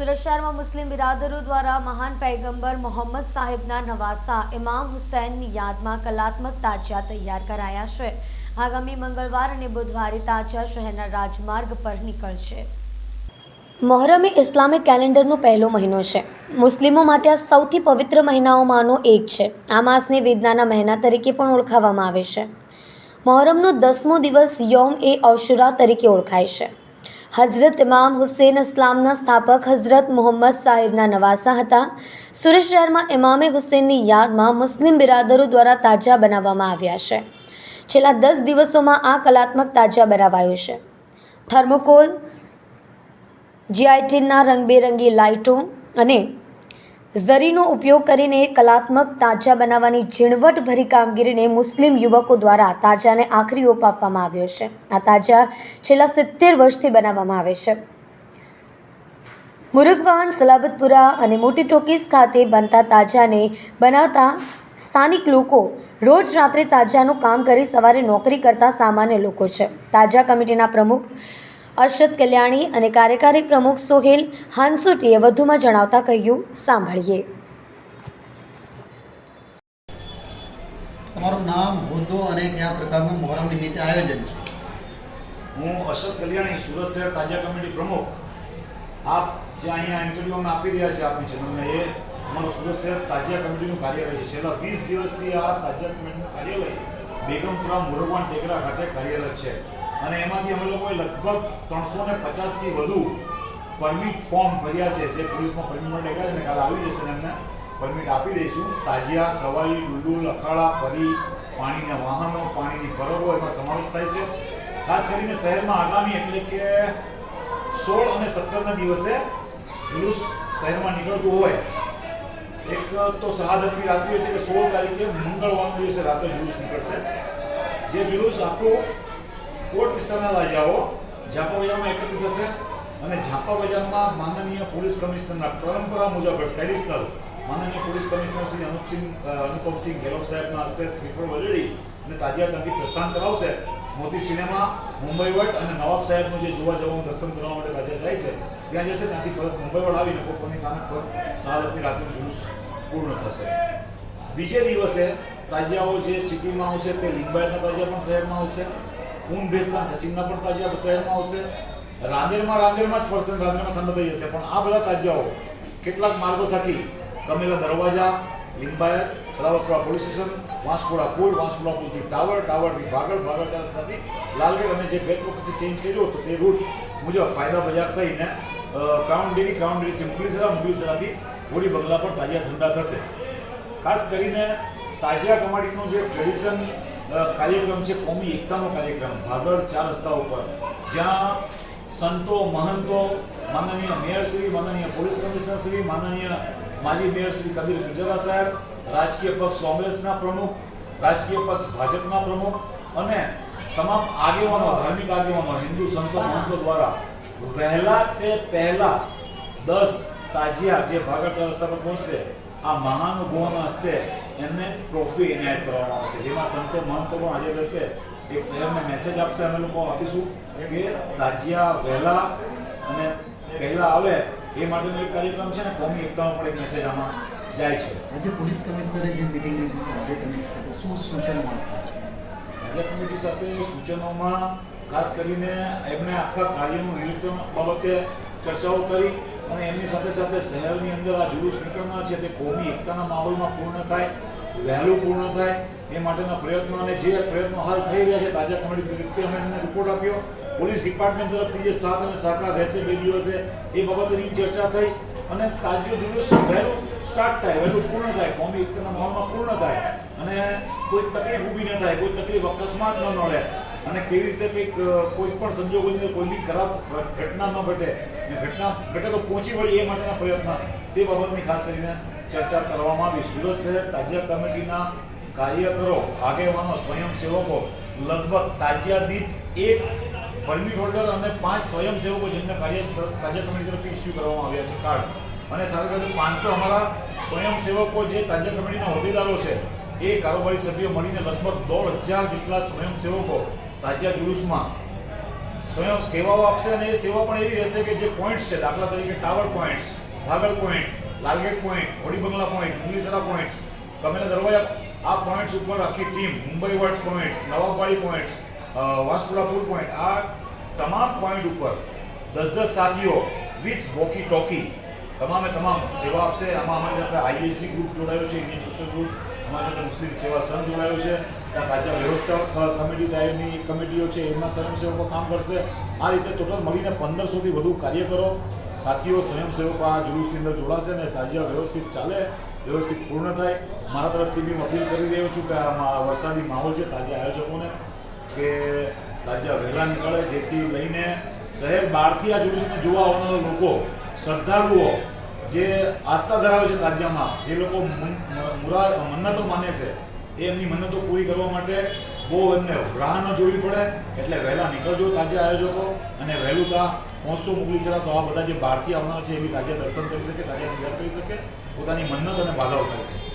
સુરત શહેરમાં મુસ્લિમ બિરાદરો દ્વારા મહાન પૈગંબર મોહમ્મદ સાહેબના નવાસા ઇમામ હુસૈનની યાદમાં કલાત્મક તાજિયા તૈયાર કરાયા છે. આગામી મંગળવાર અને બુધવારે તાજિયા શહેરના રાજમાર્ગ પર નીકળશે. મોહરમ એ ઇસ્લામિક કેલેન્ડરનો પહેલો મહિનો છે. મુસ્લિમો માટે આ સૌથી પવિત્ર મહિનાઓમાંનો એક છે. આ માસને વેદનાના મહિના તરીકે પણ ઓળખાવવામાં આવે છે. મોહરમનો દસમો દિવસ યોમ એ ઔશુરા તરીકે ઓળખાય છે. હઝરત ઇમામ હુસેન ઇસ્લામના સ્થાપક હઝરત મોહમ્મદ સાહેબના નવાસા હતા. સુરત શહેરમાં ઇમામે હુસેનની યાદમાં મુસ્લિમ બિરાદરો દ્વારા તાજા બનાવવામાં આવ્યા છે. છેલ્લા દસ દિવસોમાં આ કલાત્મક તાજા બનાવાયું છે. થર્મોકોલ, જીઆઈટીનના રંગબેરંગી લાઇટો અને ઝરીનો ઉપયોગ કરીને કલાત્મક તાજા બનાવવાની ઝીણવટભરી કામગીરીને મુસ્લિમ યુવકો દ્વારા તાજાને આખરી ઓપ આપવામાં આવ્યો છે. આ તાજા છેલ્લા સિત્તેર વર્ષથી બનાવવામાં આવે છે. મુરુગવાન સલાબતપુરા અને મોટી ટોકીસ ખાતે બનતા તાજાને બનાવતા સ્થાનિક લોકો રોજ રાત્રે તાજાનું કામ કરી સવારે નોકરી કરતા સામાન્ય લોકો છે. તાજા કમિટીના પ્રમુખ અર્ષદ કલ્યાણી અને કાર્યકારી પ્રમુખ સોહેલ હાંસુટીએ વધુમાં જણાવતા કહ્યું સાંભળીએ. તમારું નામ હોદ્દો અને કયા પ્રકારનું મોહરમ નિમિત્તે આયોજન છે? હું અશોક કલ્યાણી સુરત શહેર તાજા કમિટી પ્રમુખ. આપ જે અહીંયા ઇન્ટરવ્યુ અમે આપી રહ્યા છે આપની ચેનલને એ અમારું સુરત શહેર તાજિયા કમિટીનું કાર્યાલય છે. છેલ્લા વીસ દિવસથી આ તાજિયા કમિટીનું કાર્યાલય બેગમપુરા મોરવાન ટેકરા ખાતે કાર્યરત છે. અને એમાંથી અમે લોકોએ લગભગ ત્રણસો ને પચાસથી વધુ પરમિટ ફોર્મ ભર્યા છે, જે પોલીસમાં માટે ગયા છે ને કાલે આવી જશે એમને પરમિટ આપી દઈશું. તાજિયા, સવારી, ડુડુલ, અખાડા, પરી, પાણીના વાહનો, પાણીની પરબો એમાં સમાવેશ થાય છે. ખાસ કરીને શહેરમાં આગામી એટલે કે સોળ અને સત્તરના દિવસે જુલુસ શહેરમાં નીકળતું હોય. એક તો શહાદતની રાત્રિ એટલે કે સોળ તારીખે મંગળવારના દિવસે રાત્રે જુલુસ નીકળશે. જે જુલુસ આખું કોટ વિસ્તારના રાજાઓ ઝાપા બજારમાં એકત્રિત થશે અને ઝાપા બજારમાં માનનીય પોલીસ કમિશનરના પરંપરા મુજબ ટ્રેડિશનલ માનનીય પોલીસ કમિશનર શ્રી અનુપસિંહ અનુપમસિંહ ગેહલોત સાહેબના હસ્તે શ્રીફળ વજેડી અને તાજિયાતાથી પ્રસ્થાન કરાવશે. મોતી સિનેમા, મુંબઈ વટ અને નવાબ સાહેબનું જે જોવા જવાનું દર્શન કરવા માટે તાજા જાય છે, ત્યાં જશે, ત્યાંથી પરત મુંબઈ વડ આવીને પોતાની થાનક પર શહાદતની રાત્રિનું જુલુસ પૂર્ણ થશે. બીજે દિવસે તાજિયાઓ જે સિટીમાં આવશે તે લિંબાયતના તાજિયા પણ શહેરમાં આવશે. ઊન બેસ્તાન સચિનના પણ તાજિયા શહેરમાં આવશે. રાંદેરમાં રાંદેરમાં જ ફરશે રાંદેરમાં ઠંડો થઈ જશે. પણ આ બધા તાજિયાઓ, કેટલાક માર્ગો થકી કમેલા દરવાજા, લિંબાયત, સલાવતપુરા પોલીસ સ્ટેશન, વાંસપુરા પુલ, વાંસપુરા પુલથી ટાવર, ટાવરથી ભાગળ ભાગળ ચાર રસ્તાથી લાલગેટ અને જે બે વખતે ચેન્જ કર્યો તો તે રૂટ મુજબ ફાયદા બજાર થઈને Crown Dairy Crown Dairy Mughlisara, મુગલીસરાથી મુગલી હોળી બંગલા પર તાજિયા ઠંડા થશે. ખાસ કરીને તાજિયા કમાડીનું જે ટ્રેડિશન કાર્યક્રમ છે કોમી એકતાનો કાર્યક્રમ, ભાગળ ચાર રસ્તા ઉપર, જ્યાં સંતો, મહંતો, માનનીય મેયર શ્રી, માનનીય પોલીસ કમિશનર શ્રી, માનનીય માજી મેયર શ્રી કબીર ગુજરાત સાહેબ, રાજકીય પક્ષ કોંગ્રેસના પ્રમુખ, રાજકીય પક્ષ ભાજપના પ્રમુખ અને તમામ આગેવાનો, ધાર્મિક આગેવાનો, હિન્દુ સંતો, મહંતો દ્વારા વહેલા તે પહેલા દસ તાજિયા જે ભાગળ ચાર રસ્તા પર પહોંચશે, આ મહાનુભવોના હસ્તે એમને ટ્રોફી એનાયત કરવામાં આવશે. જેમાં સંતો મહંતો પણ હાજર રહેશે. એક શહેરને મેસેજ આપશે અમે લોકો આપીશું કે તાજિયા વહેલા અને પહેલા આવે. એ માટેનો એક કાર્યક્રમ છે ને કોમી એકતાનો પણ એક મેસેજ આમાં જાય છે. આજે પોલીસ કમિશનરે જે મિટિંગ લીધી આજે કમિટી સાથે શું સૂચનો આપ્યા છે? આજે કમિટી સાથે સૂચનોમાં ખાસ કરીને એમને આખા કાર્યનું નિરીક્ષણ બાબતે ચર્ચાઓ કરી અને એમની સાથે સાથે શહેરની અંદર આ જુલુસ નીકળનાર છે તે કોમી એકતાના માહોલમાં પૂર્ણ થાય. વહેલું પૂર્ણ થાય એ માટેના પ્રયત્નો અને જે પ્રયત્નો હાલ થઈ રહ્યા છે, તાજા કમિટી તરફથી અમે એમને રિપોર્ટ આપ્યો. પોલીસ ડિપાર્ટમેન્ટ તરફથી જે સાત અને શાખા રહેશે બે દિવસે એ બાબતની ચર્ચા થઈ અને તાજો જુલુસ વહેલું સ્ટાર્ટ થાય, વહેલું પૂર્ણ થાય, કોમી એકતાના માહોલમાં પૂર્ણ થાય અને કોઈ તકલીફ ઊભી ન થાય, કોઈ તકલીફ અકસ્માત ન નડે અને કેવી રીતે કંઈક કોઈ પણ સંજોગોની અંદર કોઈ બી ખરાબ ઘટના ન ઘટે ઘટના ઘટે તો પહોંચી વળી એ માટેના પ્રયત્ન તે બાબતની ખાસ કરીને ચર્ચા કરવામાં આવી. સુરત શહેર તાજિયા કમિટીના કાર્યકરો, આગેવાનો, સ્વયંસેવકો, લગભગ તાજિયા દીઠ એક પરમિટ હોલ્ડર અને પાંચ સ્વયંસેવકો જેમને કાર્ય તાજિયા કમિટી તરફથી ઇસ્યુ કરવામાં આવ્યા છે. કાર્ડ. અને સાથે સાથે પાંચસો અમારા સ્વયંસેવકો જે તાજિયા કમિટીના હોદ્દેદારો છે, એ કારોબારી સભ્યો મળીને લગભગ દોઢ હજાર જેટલા સ્વયંસેવકો તાજિયા જુલુસમાં સ્વયં સેવાઓ આપશે અને એ સેવા પણ એવી રહેશે કે જે પોઈન્ટ્સ છે, દાખલા તરીકે tower points, Bhagal point Lalgate point Hodi Bangla point, મુંગલીસરા points Kamela દરવાજા, આ પોઈન્ટ્સ ઉપર આખી team, Mumbai wards point, Navabwadi points Vanspura point, આ તમામ પોઈન્ટ ઉપર દસ દસ સાથીઓ વિથ વોકી ટોકી. તમામે તમામ સેવા આપશે. આમાં અમારી સાથે આઈએસસી ગ્રુપ જોડાયું છે, ઇન્ડિયન સોશિયલ ગ્રુપ અમારી સાથે મુસ્લિમ સેવા સંઘ જોડાયું છે. ત્યાં તાજા વ્યવસ્થા કમિટી ટાઈપની કમિટીઓ છે, એમના સ્વયંસેવકો કામ કરશે. આ રીતે ટોટલ મળીને પંદરસોથી વધુ કાર્યકરો સાથીઓ, સ્વયંસેવકો આ જુલુસની અંદર જોડાશે અને તાજિયા વ્યવસ્થિત ચાલે, વ્યવસ્થિત પૂર્ણ થાય. મારા તરફથી બી હું અપીલ કરી રહ્યો છું કે આ વરસાદી માહોલ છે તાજા આયોજકોને, કે તાજા વહેલા નીકળે, જેથી લઈને શહેર બહારથી આ જુલુસને જોવા આવનારા લોકો, શ્રદ્ધાળુઓ જે આસ્થા ધરાવે છે તાજિયામાં, જે લોકો મુન- મુરા મન્નતો માને છે, એ એમની મન્નતો પૂરી કરવા માટે બહુ એમને રાહ ન જોવી પડે. એટલે વહેલા નીકળજો તાજિયા આયોજકો અને વહેલું ત્યાં પહોંચશો મોકલી શકાય તો આ બધા જે બહારથી આવનાર છે, એ બી તાજિયા દર્શન કરી શકે, તાજિયા નિહાર કરી શકે, પોતાની મન્નત અને બાધાઓ કરી શકે.